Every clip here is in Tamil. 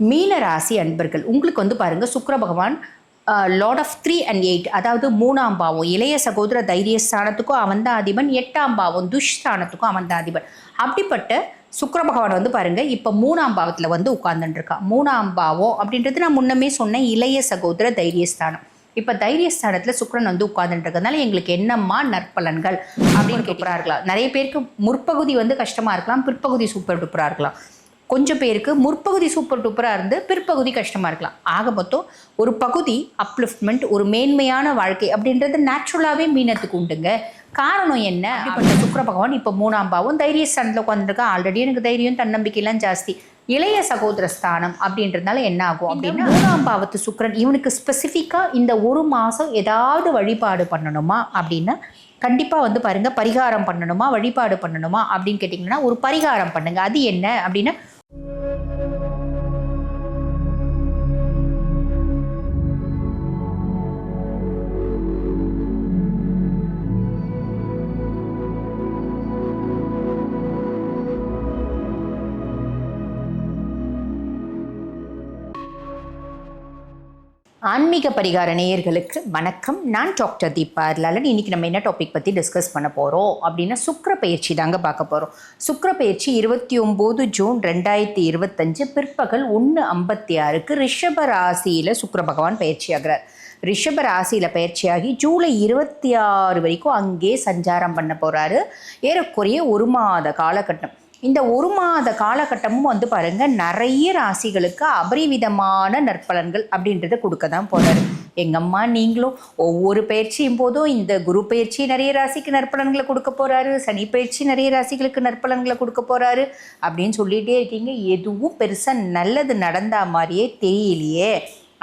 மீன ராசி அன்பர்கள் உங்களுக்கு வந்து பாருங்க சுக்கிர பகவான் lord of three and eight அதாவது மூணாம் பாவம் இளைய சகோதர தைரியஸ்தானத்துக்கும் அவன் தான் அதிபன் எட்டாம் பாவம் துஷ்ஸ்தானத்துக்கும் அவன் தான் அதிபன். அப்படிப்பட்ட சுக்கிர பகவான் வந்து பாருங்க இப்போ மூணாம் பாவத்தில் வந்து உட்கார்ந்துட்டு இருக்கான் மூணாம் பாவம் அப்படின்றது நான் முன்னமே சொன்னேன் இளைய சகோதர தைரியஸ்தானம் இப்போ தைரியஸ்தானத்தில் சுக்கிரன் வந்து உட்கார்ந்துட்டு இருக்கிறதுனால எங்களுக்கு என்னம்மா நற்பலன்கள் அப்படின்னு கேட்குறா இருக்கலாம் நிறைய பேருக்கு முற்பகுதி வந்து கஷ்டமாக இருக்கலாம் பிற்பகுதி சூப்பர் டூப்பராக இருக்கலாம். கொஞ்சம் பேருக்கு முற்பகுதி சூப்பர் டூப்பராக இருந்து பிற்பகுதி கஷ்டமாக இருக்கலாம். ஆக மொத்தம் ஒரு பகுதி அப்லிஃப்ட்மெண்ட் ஒரு மேன்மையான வாழ்க்கை அப்படின்றது நேச்சுரலாகவே மீனத்துக்கு உண்டுங்க. காரணம் என்ன? அப்படிப்பட்ட சுக்கிர பகவான் இப்போ மூணாம் பாவம் தைரியஸ்தானத்தில் உட்காந்துருக்கா ஆல்ரெடி எனக்கு தைரியம் தன்னம்பிக்கைலாம் ஜாஸ்தி. இளைய சகோதர ஸ்தானம் அப்படின்றதுனால என்ன ஆகும் அப்படின்னா மூணாம் பாவத்து சுக்கிரன் இவனுக்கு ஸ்பெசிஃபிக்காக இந்த ஒரு மாதம் ஏதாவது வழிபாடு பண்ணணுமா அப்படின்னா கண்டிப்பாக வந்து பாருங்க பரிகாரம் பண்ணணுமா வழிபாடு பண்ணணுமா அப்படின்னு கேட்டிங்கன்னா ஒரு பரிகாரம் பண்ணுங்க. அது என்ன அப்படின்னா ஆன்மீக பரிகார நேயர்களுக்கு வணக்கம். நான் டாக்டர் தீபா லலன் இன்னைக்கு நம்ம என்ன டாபிக் பற்றி டிஸ்கஸ் பண்ண போகிறோம் அப்படின்னா சுக்கர பயிற்சி தாங்க பார்க்க போகிறோம் சுக்கர பயிற்சி இருபத்தி ஒம்பது ஜூன் ரெண்டாயிரத்தி இருபத்தஞ்சு பிற்பகல் ஒன்று ஐம்பத்தி ஆறுக்கு ரிஷப ராசியில் சுக்கர பகவான் பயிற்சி ஆகிறார். ரிஷப ராசியில் பயிற்சியாகி ஜூலை இருபத்தி ஆறு வரைக்கும் அங்கே சஞ்சாரம் பண்ண போகிறாரு ஏறக்குறைய ஒரு மாத காலகட்டம். இந்த ஒரு மாத காலகட்டமும் வந்து பாருங்க நிறைய ராசிகளுக்கு அபரிவிதமான நற்பலன்கள் அப்படின்றத கொடுக்க தான் போறாரு. எங்கம்மா நீங்களும் ஒவ்வொரு பயிற்சியும் போதும் இந்த குரு பயிற்சி நிறைய ராசிக்கு நற்பலன்களை கொடுக்க போறாரு சனி பயிற்சி நிறைய ராசிகளுக்கு நற்பலன்களை கொடுக்க போறாரு அப்படின்னு சொல்லிட்டே இருக்கீங்க. எதுவும் பெருசா நல்லது நடந்தா மாதிரியே தெரியலையே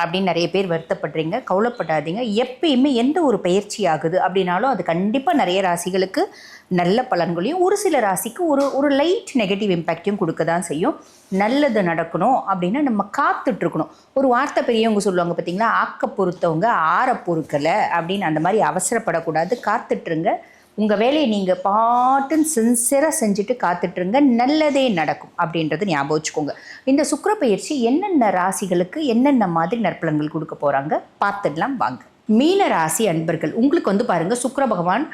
அப்படின்னு நிறைய பேர் வருத்தப்படுறீங்க கவலைப்படாதீங்க. எப்பயுமே எந்த ஒரு பயிற்சி ஆகுது அப்படின்னாலும் அது கண்டிப்பாக நிறைய ராசிகளுக்கு நல்ல பலன்களையும் ஒரு சில ராசிக்கு ஒரு ஒரு லைட் நெகட்டிவ் இம்பேக்டையும் கொடுக்க தான் செய்யும். நல்லது நடக்கணும் அப்படின்னா நம்ம காத்துட்ருக்கணும். ஒரு வார்த்தை பெரியவங்க சொல்லுவாங்க பார்த்தீங்களா ஆக்க பொறுத்தவங்க ஆற பொறுக்கலை அப்படின்னு அந்த மாதிரி அவசரப்படக்கூடாது. காத்துட்ருங்க. உங்கள் வேலையை நீங்கள் பாட்டுன்னு சின்சியராக செஞ்சுட்டு காத்துட்ருங்க. நல்லதே நடக்கும் அப்படின்றத ஞாபகம் வச்சுக்கோங்க. இந்த சுக்கிர பயிற்சி என்னென்ன ராசிகளுக்கு என்னென்ன மாதிரி நற்பலன்கள் கொடுக்க போகிறாங்க பார்த்துடலாம் வாங்க. மீன ராசி அன்பர்கள் உங்களுக்கு வந்து பாருங்கள் சுக்கர பகவான்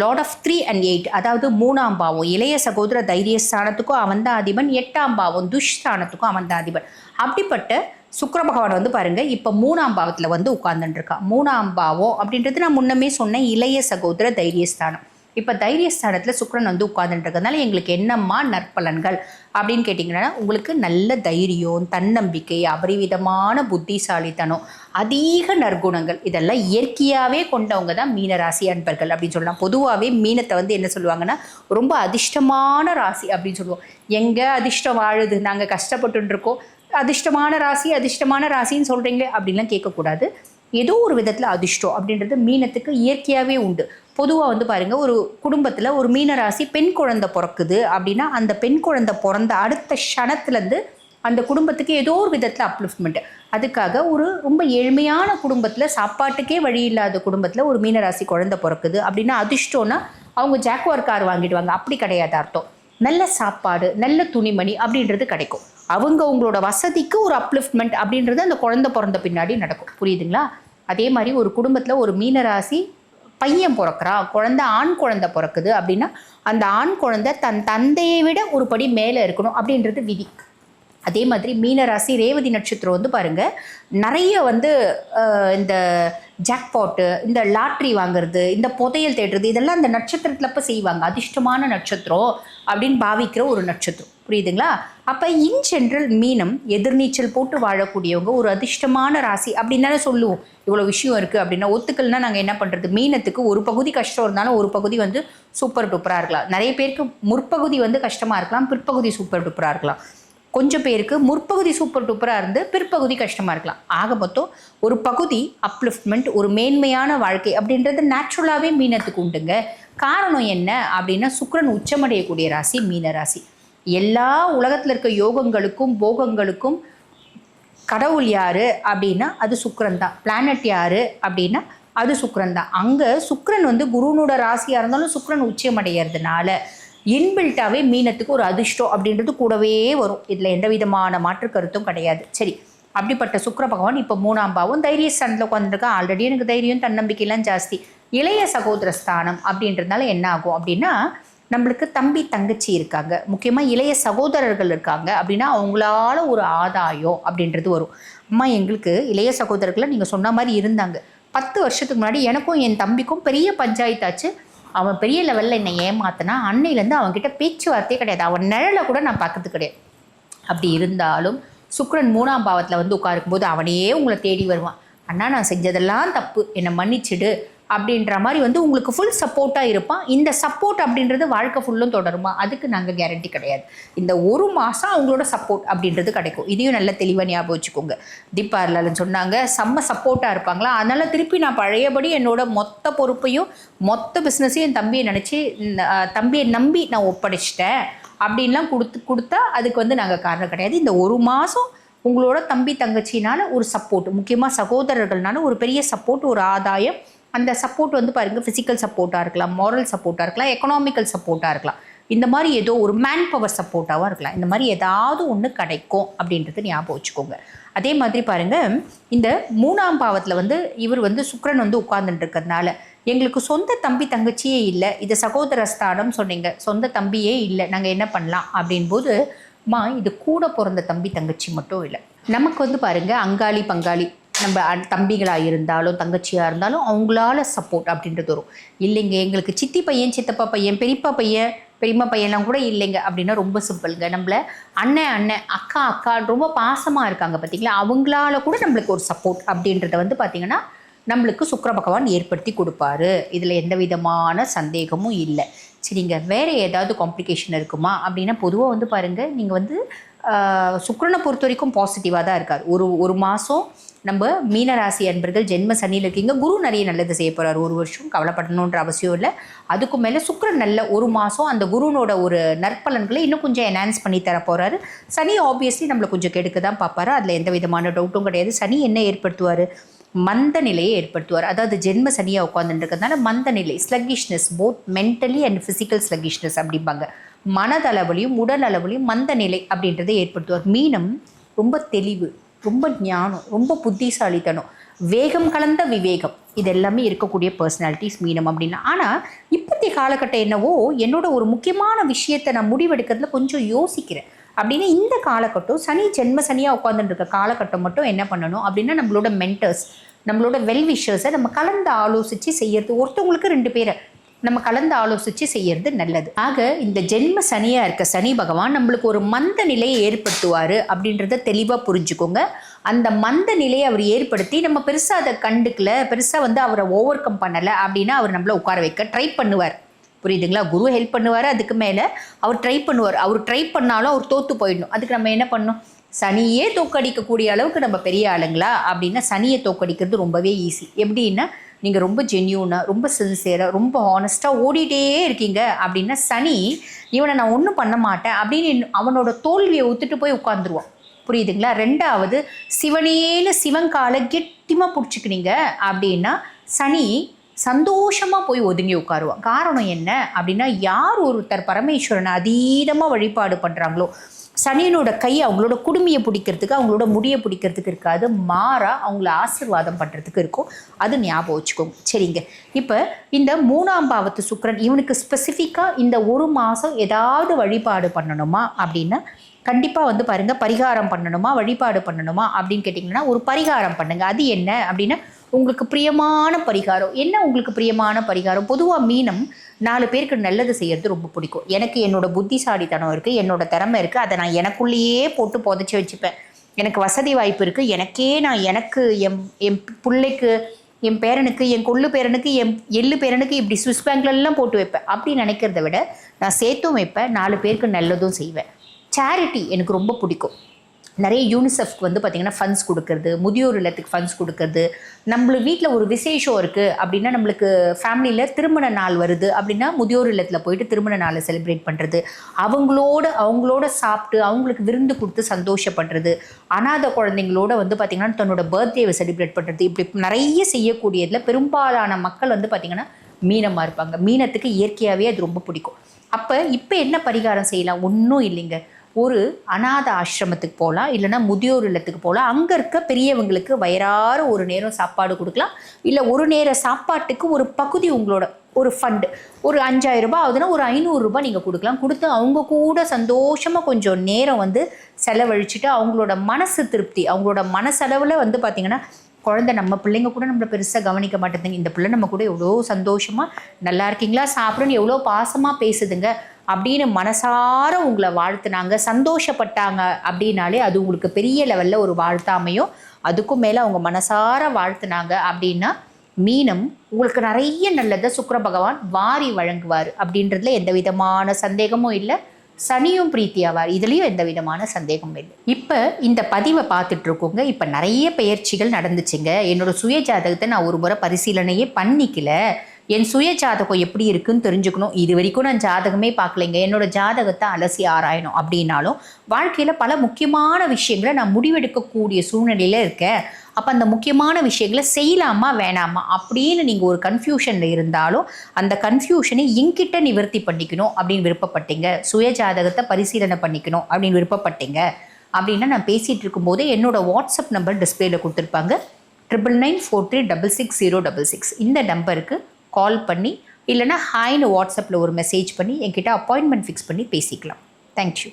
lord of three and eight அதாவது மூணாம் பாவம். இளைய சகோதர தைரியஸ்தானத்துக்கும் அவன் தான் அதிபன். எட்டாம் பாவம் துஷ்ஸ்தானத்துக்கும் அவன் தான் அதிபன். அப்படிப்பட்ட சுக்கர பகவான் வந்து பாருங்கள் இப்போ மூணாம் பாவத்தில் வந்து உட்கார்ந்துட்டுருக்கான் மூணாம் பாவம் அப்படின்றது நான் முன்னமே சொன்னேன் இளைய சகோதர தைரியஸ்தானம் இப்போ தைரியஸ்தானத்தில் சுக்கிரன் வந்து உட்கார்ந்துட்டு இருக்கிறதுனால எங்களுக்கு என்னம்மா நற்பலன்கள் அப்படின்னு கேட்டிங்கன்னா உங்களுக்கு நல்ல தைரியம் தன்னம்பிக்கை அபரிவிதமான புத்திசாலித்தனம் அதிக நற்குணங்கள் இதெல்லாம் இயற்கையாகவே கொண்டவங்க தான் மீன ராசி அன்பர்கள் அப்படின்னு சொல்லலாம். பொதுவாகவே மீனத்தை வந்து என்ன சொல்லுவாங்கன்னா ரொம்ப அதிர்ஷ்டமான ராசி அப்படின்னு சொல்லுவோம். எங்கே அதிர்ஷ்டம் வாழுது? நாங்கள் கஷ்டப்பட்டுருக்கோம் அதிர்ஷ்டமான ராசி அதிர்ஷ்டமான ராசின்னு சொல்கிறீங்களே அப்படின்லாம் கேட்கக்கூடாது. ஏதோ ஒரு விதத்தில் அதிர்ஷ்டம் அப்படின்றது மீனத்துக்கு இயற்கையாகவே உண்டு. பொதுவாக வந்து பாருங்கள் ஒரு குடும்பத்தில் ஒரு மீனராசி பெண் குழந்தை பிறக்குது அப்படின்னா அந்த பெண் குழந்தை பிறந்த அடுத்த க்ஷணத்துலேருந்து அந்த குடும்பத்துக்கு ஏதோ ஒரு விதத்தில் அப்லிஃப்ட்மெண்ட் அதுக்காக ஒரு ரொம்ப ஏழ்மையான குடும்பத்தில் சாப்பாட்டுக்கே வழி இல்லாத குடும்பத்தில் ஒரு மீனராசி குழந்தை பிறக்குது அப்படின்னா அதிர்ஷ்டம்னா அவங்க ஜாக்வார் கார் வாங்கிடுவாங்க. அப்படி கிடையாது அர்த்தம். நல்ல சாப்பாடு நல்ல துணிமணி அப்படின்றது கிடைக்கும். அவங்க அவங்களோட வசதிக்கு ஒரு அப்லிஃப்ட்மெண்ட் அப்படின்றது அந்த குழந்தை பிறந்த பின்னாடி நடக்கும். புரியுதுங்களா? அதே மாதிரி ஒரு குடும்பத்தில் ஒரு மீனராசி பையன் பிறக்கிறான் குழந்தை ஆண் குழந்தை பிறக்குது அப்படின்னா அந்த ஆண் குழந்தை தன் தந்தையை விட ஒரு படி மேலே இருக்கணும் அப்படின்றது விதி. அதே மாதிரி மீனராசி ரேவதி நட்சத்திரம் வந்து பாருங்கள் நிறைய வந்து இந்த ஜாக்பாட்டு இந்த லாட்ரி வாங்குறது இந்த புதையல் தேடுறது இதெல்லாம் அந்த நட்சத்திரத்தில் அப்போ செய்வாங்க. அதிர்ஷ்டமான நட்சத்திரம் அப்படின்னு பாவிக்கிற ஒரு நட்சத்திரம். புரியுதுங்களா? அப்போ இன் ஜென்ரல் மீனம் எதிர்நீச்சல் போட்டு வாழக்கூடியவங்க ஒரு அதிர்ஷ்டமான ராசி அப்படின்னு தானே சொல்லுவோம். இவ்வளோ விஷயம் இருக்குது அப்படின்னா ஒத்துக்கள்னா நாங்கள் என்ன பண்ணுறது மீனத்துக்கு ஒரு பகுதி கஷ்டம் இருந்தாலும் ஒரு பகுதி வந்து சூப்பர் டூப்பராக இருக்கலாம். நிறைய பேருக்கு முற்பகுதி வந்து கஷ்டமாக இருக்கலாம் பிற்பகுதி சூப்பர் டூப்பராக இருக்கலாம். கொஞ்சம் பேருக்கு முற்பகுதி சூப்பர் டூப்பராக இருந்து பிற்பகுதி கஷ்டமாக இருக்கலாம். ஆக மொத்தம் ஒரு பகுதி அப்லிஃப்ட்மெண்ட் ஒரு மேன்மையான வாழ்க்கை அப்படின்றது நேச்சுரலாகவே மீனத்துக்கு உண்டுங்க. காரணம் என்ன அப்படின்னா சுக்கிரன் உச்சமடையக்கூடிய ராசி மீன ராசி எல்லா உலகத்தில் இருக்க யோகங்களுக்கும் போகங்களுக்கும் கடவுள் யார் அப்படின்னா அது சுக்கரன் தான். பிளானட் யார் அப்படின்னா அது சுக்கரன் தான். அங்கே சுக்கரன் வந்து குருனோட ராசியாக இருந்தாலும் சுக்கரன் உச்சம் அடையிறதுனால இன்பில்ட்டாகவே மீனத்துக்கு ஒரு அதிர்ஷ்டம் அப்படின்றது கூடவே வரும். இதில் எந்த விதமான மாற்று கருத்தும் கிடையாது. சரி அப்படிப்பட்ட சுக்கர பகவான் இப்போ மூணாம் பாவம் தைரிய ஸ்தானத்தில் உட்காந்துருக்கா ஆல்ரெடி எனக்கு தைரியம் தன்னம்பிக்கைலாம் ஜாஸ்தி. இளைய சகோதர ஸ்தானம் அப்படின்றதுனால என்ன ஆகும் அப்படின்னா நம்மளுக்கு தம்பி தங்கச்சி இருக்காங்க. முக்கியமாக இளைய சகோதரர்கள் இருக்காங்க அப்படின்னா அவங்களால ஒரு ஆதாயம் அப்படின்றது வரும். அம்மா எங்களுக்கு இளைய சகோதரர்களை நீங்கள் சொன்ன மாதிரி இருந்தாங்க. பத்து வருஷத்துக்கு முன்னாடி எனக்கும் என் தம்பிக்கும் பெரிய பஞ்சாயத்தாச்சு அவன் பெரிய லெவலில் என்னை ஏமாத்தினா அன்னையிலேருந்து அவன்கிட்ட பேச்சுவார்த்தையே கிடையாது. அவன் நிழலை கூட நான் பார்க்கறது கிடையாது. அப்படி இருந்தாலும் சுக்ரன் மூணாம் பாவத்தில் வந்து உட்காருக்கும்போது அவனையே உங்களை தேடி வருவான். அண்ணா நான் செஞ்சதெல்லாம் தப்பு. என்னை மன்னிச்சிடு. அப்படின்ற மாதிரி வந்து உங்களுக்கு ஃபுல் சப்போர்ட்டாக இருப்பான் இந்த சப்போர்ட் அப்படின்றது வாழ்க்கை ஃபுல்லும் தொடருமா? அதுக்கு நாங்கள் கேரண்டி கிடையாது. இந்த ஒரு மாதம் அவங்களோட சப்போர்ட் அப்படின்றது கிடைக்கும். இதையும் நல்ல தெளிவாக ஞாபகம் வச்சுக்கோங்க. தீபார்லன்னு சொன்னாங்க செம்ம சப்போர்ட்டாக இருப்பாங்களா? அதனால் திருப்பி நான் பழையபடி என்னோட மொத்த பொறுப்பையும் மொத்த பிஸ்னஸையும் என் தம்பியை நினச்சி தம்பியை நம்பி நான் ஒப்படைச்சிட்டேன் அப்படின்லாம் கொடுத்து கொடுத்தா அதுக்கு வந்து நாங்கள் காரணம் கிடையாது. இந்த ஒரு மாதம் உங்களோட தம்பி தங்கச்சினால ஒரு சப்போர்ட் முக்கியமாக சகோதரர்கள்னால ஒரு பெரிய சப்போர்ட் ஒரு ஆதாயம் அந்த சப்போர்ட் வந்து பாருங்கள் ஃபிசிக்கல் சப்போர்ட்டாக இருக்கலாம் மாரல் சப்போர்ட்டாக இருக்கலாம் எக்கனாமிக்கல் சப்போர்ட்டாக இருக்கலாம். இந்த மாதிரி ஏதோ ஒரு மேன் பவர் சப்போர்ட்டாகவும் இருக்கலாம். இந்த மாதிரி ஏதாவது ஒன்று கிடைக்கும் அப்படின்றது ஞாபகம் வச்சுக்கோங்க. அதே மாதிரி பாருங்க இந்த மூணாம் பாவத்தில் வந்து இவர் வந்து சுக்ரன் வந்து உட்கார்ந்துட்டு இருக்கிறதுனால எங்களுக்கு சொந்த தம்பி தங்கச்சியே இல்லை இது சகோதர ஸ்தானம் சொன்னீங்க சொந்த தம்பியே இல்லை நாங்கள் என்ன பண்ணலாம் அப்படின்போது மா இது கூட பிறந்த தம்பி தங்கச்சி மட்டும் இல்லை. நமக்கு வந்து பாருங்கள் அங்காளி பங்காளி நம்ம தம்பிகளாக இருந்தாலும் தங்கச்சியாக இருந்தாலும் அவங்களால சப்போர்ட் அப்படின்றது வரும். இல்லைங்க எங்களுக்கு சித்தி பையன் சித்தப்பா பையன் பெரியப்பா பையன் பெரியம்மா பையன்லாம் கூட இல்லைங்க அப்படின்னா ரொம்ப சிம்பிளுங்க. நம்மள அண்ணன் அண்ணன் அக்கா அக்கா ரொம்ப பாசமாக இருக்காங்க பார்த்தீங்களா அவங்களால கூட நம்மளுக்கு ஒரு சப்போர்ட் அப்படின்றத வந்து பார்த்தீங்கன்னா நம்மளுக்கு சுக்கிர பகவான் ஏற்படுத்தி கொடுப்பாரு. இதில் எந்த விதமான சந்தேகமும் இல்லை. சரிங்க வேறு ஏதாவது காம்ப்ளிகேஷன் இருக்குமா? அப்படின்னா பொதுவாக வந்து பாருங்கள் நீங்கள் வந்து சுக்கரனை பொறுத்த வரைக்கும் பாசிட்டிவாக தான் இருக்காது ஒரு ஒரு மாதம் நம்ம மீனராசி அன்பர்கள் ஜென்ம சனியில் இருக்கீங்க. குரு நிறைய நல்லது செய்ய போகிறார் ஒரு வருஷம் கவலைப்படணுன்ற அவசியம் இல்லை. அதுக்கு மேலே சுக்கரன் நல்ல ஒரு மாதம் அந்த குருனோட ஒரு நற்பலன்களை இன்னும் கொஞ்சம் என்ஹான்ஸ் பண்ணி தர போகிறாரு சனி ஆப்வியஸ்லி நம்மளை கொஞ்சம் கெடுக்க தான் பார்ப்பாரு. அதில் எந்த விதமான டவுட்டும் கிடையாது. சனி என்ன ஏற்படுத்துவார்? மந்த நிலையை ஏற்படுத்துவார். அதாவது ஜென்ம சனியாக உட்காந்துருக்கிறதுனால மந்த நிலை sluggishness both mentally and physical sluggishness அப்படிம்பாங்க. மனதளவுலையும் உடல் அளவுலையும் மந்த நிலை அப்படின்றதை ஏற்படுத்துவார். மீனம் ரொம்ப தெளிவு ரொம்ப ஞானம் ரொம்ப புத்திசாலித்தனம் வேகம் கலந்த விவேகம். இது எல்லாமே இருக்கக்கூடிய பர்சனாலிட்டிஸ் மீனம் அப்படின்னா. ஆனால் இப்போதைய காலகட்டம் என்னவோ என்னோட ஒரு முக்கியமான விஷயத்தை நான் முடிவெடுக்கிறதுல கொஞ்சம் யோசிக்கிறேன். அப்படின்னா இந்த காலகட்டம் சனி ஜென்ம சனியாக உட்காந்துட்டு இருக்க காலகட்டம் மட்டும் என்ன பண்ணணும் அப்படின்னா நம்மளோட மென்டர்ஸ் நம்மளோட வெல் விஷர்ஸை நம்ம கலந்து ஆலோசித்து செய்யறது. ஒருத்தவங்களுக்கு ரெண்டு பேரை நம்ம கலந்து ஆலோசித்து செய்யறது நல்லது. ஆக இந்த ஜென்ம சனியாக இருக்க சனி பகவான் நம்மளுக்கு ஒரு மந்த நிலையை ஏற்படுத்துவார் அப்படின்றத தெளிவாக புரிஞ்சுக்கோங்க. அந்த மந்த நிலையை அவர் ஏற்படுத்தி நம்ம பெருசாக அதை கண்டுக்கல பெருசாக வந்து அவரை ஓவர் கம் பண்ணலை அப்படின்னா அவர் நம்மளை உட்கார வைக்க ட்ரை பண்ணுவார். புரியுதுங்களா? குரு ஹெல்ப் பண்ணுவார் அதுக்கு மேலே அவர் ட்ரை பண்ணுவார். அவர் ட்ரை பண்ணாலும் அவர் தோற்று போயிடணும். அதுக்கு நம்ம என்ன பண்ணணும்? சனியே தோக்கடிக்கக்கூடிய அளவுக்கு நம்ம பெரிய ஆளுங்களா? அப்படின்னா சனியை தோக்கடிக்கிறது ரொம்பவே ஈஸி எப்படின்னா நீங்கள் ரொம்ப ஜென்யூனாக ரொம்ப சின்சியராக ரொம்ப ஹானஸ்ட்டாக ஓடிட்டே இருக்கீங்க அப்படின்னா சனி இவனை நான் ஒன்றும் பண்ண மாட்டேன் அப்படின்னு அவனோட தோல்வியை ஒத்துட்டு போய் உட்காந்துருவான் புரியுதுங்களா? ரெண்டாவது சிவனேன்னு சிவங்காலை கெட்டிமாக பிடிச்சிக்கினீங்க அப்படின்னா சனி சந்தோஷமாக போய் ஒதுங்கி உட்காருவான். காரணம் என்ன அப்படின்னா யார் ஒருத்தர் பரமேஸ்வரனை அதீதமாக வழிபாடு பண்ணுறாங்களோ சனியனோட கை அவங்களோட குடுமையை பிடிக்கிறதுக்கு அவங்களோட முடியை பிடிக்கிறதுக்கு இருக்காது. மாறா அவங்கள ஆசிர்வாதம் பண்ணுறதுக்கு இருக்கும். அது ஞாபகம் வச்சுக்கோங்க. சரிங்க. இப்போ இந்த மூணாம் பாவத்து சுக்கிரன் இவனுக்கு ஸ்பெசிஃபிக்காக இந்த ஒரு மாதம் ஏதாவது வழிபாடு பண்ணணுமா அப்படின்னா கண்டிப்பாக வந்து பாருங்கள் பரிகாரம் பண்ணணுமா வழிபாடு பண்ணணுமா அப்படின்னு கேட்டிங்கன்னா ஒரு பரிகாரம் பண்ணுங்கள் அது என்ன அப்படின்னா உங்களுக்கு பிரியமான பரிகாரம். என்ன உங்களுக்கு பிரியமான பரிகாரம்? பொதுவாக மீனம் நாலு பேருக்கு நல்லது செய்யறது ரொம்ப பிடிக்கும். எனக்கு என்னோட புத்திசாலித்தனம் இருக்குது என்னோட திறமை இருக்குது அதை நான் எனக்குள்ளேயே போட்டு புதைச்சி வச்சுப்பேன். எனக்கு வசதி வாய்ப்பு இருக்குது எனக்கே நான் எனக்கு என் என் பிள்ளைக்கு என் பேரனுக்கு என் கொள்ளு பேரனுக்கு என் எள்ளு பேரனுக்கு இப்படி சுவிஸ் பேங்க்லலாம் போட்டு வைப்பேன். அப்படி நினைக்கிறத விட நான் சேர்த்தும் வைப்பேன் நாலு பேருக்கு நல்லதும் செய்வேன். சேரிட்டி எனக்கு ரொம்ப பிடிக்கும். நிறைய யூனிசெஃப்க்கு வந்து பார்த்திங்கன்னா ஃபண்ட்ஸ் கொடுக்கறது முதியோர் இல்லத்துக்கு ஃபண்ட்ஸ் கொடுக்கறது. நம்மளுக்கு வீட்டில் ஒரு விசேஷம் இருக்குது அப்படின்னா நம்மளுக்கு ஃபேமிலியில் திருமண நாள் வருது அப்படின்னா முதியோர் இல்லத்தில் போயிட்டு திருமண நாளை செலிப்ரேட் பண்ணுறது அவங்களோட அவங்களோட சாப்பிட்டு அவங்களுக்கு விருந்து கொடுத்து சந்தோஷப்படுறது. அனாதை குழந்தைங்களோட வந்து பார்த்திங்கன்னா தன்னோட பர்த்டேவை செலிப்ரேட் பண்ணுறது இப்படி நிறைய செய்யக்கூடியதில் பெரும்பாலான மக்கள் வந்து பார்த்திங்கன்னா மீனமாக இருப்பாங்க. மீனத்துக்கு இயற்கையாகவே அது ரொம்ப பிடிக்கும். அப்போ இப்போ என்ன பரிகாரம் செய்யலாம்? ஒன்றும் இல்லைங்க. ஒரு அநாத ஆசிரமத்துக்கு போகலாம் இல்லைன்னா முதியோர் இல்லத்துக்கு போகலாம் அங்கே இருக்க பெரியவங்களுக்கு வயிறார ஒரு நேரம் சாப்பாடு கொடுக்கலாம். இல்லை ஒரு நேர சாப்பாட்டுக்கு ஒரு பகுதி உங்களோட ஒரு ஃபண்டு ஒரு அஞ்சாயிரம் ரூபாய் ஆகுதுன்னா ஒரு ஐநூறுரூபா நீங்கள் கொடுக்கலாம். கொடுத்து அவங்க கூட சந்தோஷமாக கொஞ்சம் நேரம் வந்து செலவழிச்சுட்டு அவங்களோட மனசு திருப்தி அவங்களோட மனசளவில் வந்து பார்த்திங்கன்னா குழந்தை நம்ம பிள்ளைங்க கூட நம்மளை பெருசாக கவனிக்க மாட்டேங்குதுங்க. இந்த பிள்ளை நம்ம கூட எவ்வளோ சந்தோஷமாக நல்லா இருக்கீங்களா? சாப்பிடுன்னு எவ்வளோ பாசமாக பேசுதுங்க. அப்படின்னு மனசார உங்களை வாழ்த்துனாங்க சந்தோஷப்பட்டாங்க அப்படின்னாலே அது உங்களுக்கு பெரிய லெவலில் ஒரு வாழ்த்தாமையும் அதுக்கும் மேலே அவங்க மனசார வாழ்த்துனாங்க அப்படின்னா மீனம் உங்களுக்கு நிறைய நல்லதை சுக்கர பகவான் வாரி வழங்குவார் அப்படின்றதுல எந்த விதமான சந்தேகமும் இல்லை. சனியும் பிரீத்தியாவார் இதுலேயும் எந்த விதமான சந்தேகமும் இல்லை. இப்போ இந்த பதிவை பார்த்துட்டு இருக்கோங்க இப்போ நிறைய பயிற்சிகள் நடந்துச்சுங்க. என்னோட சுய ஜாதகத்தை நான் ஒரு முறை பரிசீலனையே பண்ணிக்கல. என் சுய ஜாதகம் எப்படி இருக்குன்னு தெரிஞ்சுக்கணும். இது வரைக்கும் நான் ஜாதகமே பார்க்கலைங்க. என்னோட ஜாதகத்தை அலசி ஆராயணும் அப்படின்னாலும் வாழ்க்கையில் பல முக்கியமான விஷயங்களை நான் முடிவெடுக்கக்கூடிய சூழ்நிலையில் இருக்கேன். அப்போ அந்த முக்கியமான விஷயங்களை செய்யலாமா வேணாமா? அப்படின்னு நீங்கள் ஒரு கன்ஃபியூஷனில் இருந்தாலும் அந்த கன்ஃபியூஷனை என்கிட்ட நிவர்த்தி பண்ணிக்கணும் அப்படின்னு விருப்பப்பட்டீங்க. சுய ஜாதகத்தை பரிசீலனை பண்ணிக்கணும் அப்படின்னு விருப்பப்பட்டீங்க. அப்படின்னா நான் பேசிகிட்டு இருக்கும்போதே என்னோடய வாட்ஸ்அப் நம்பர் டிஸ்பிளேல கொடுத்துருப்பாங்க. Triple nine four three double six zero double six இந்த நம்பருக்கு கால் பண்ணி இல்லைனா ஹாய்னு வாட்ஸ்அப்பில் ஒரு மெசேஜ் பண்ணி என்கிட்ட அப்பாயின்மெண்ட் ஃபிக்ஸ் பண்ணி பேசிக்கலாம். தேங்க்யூ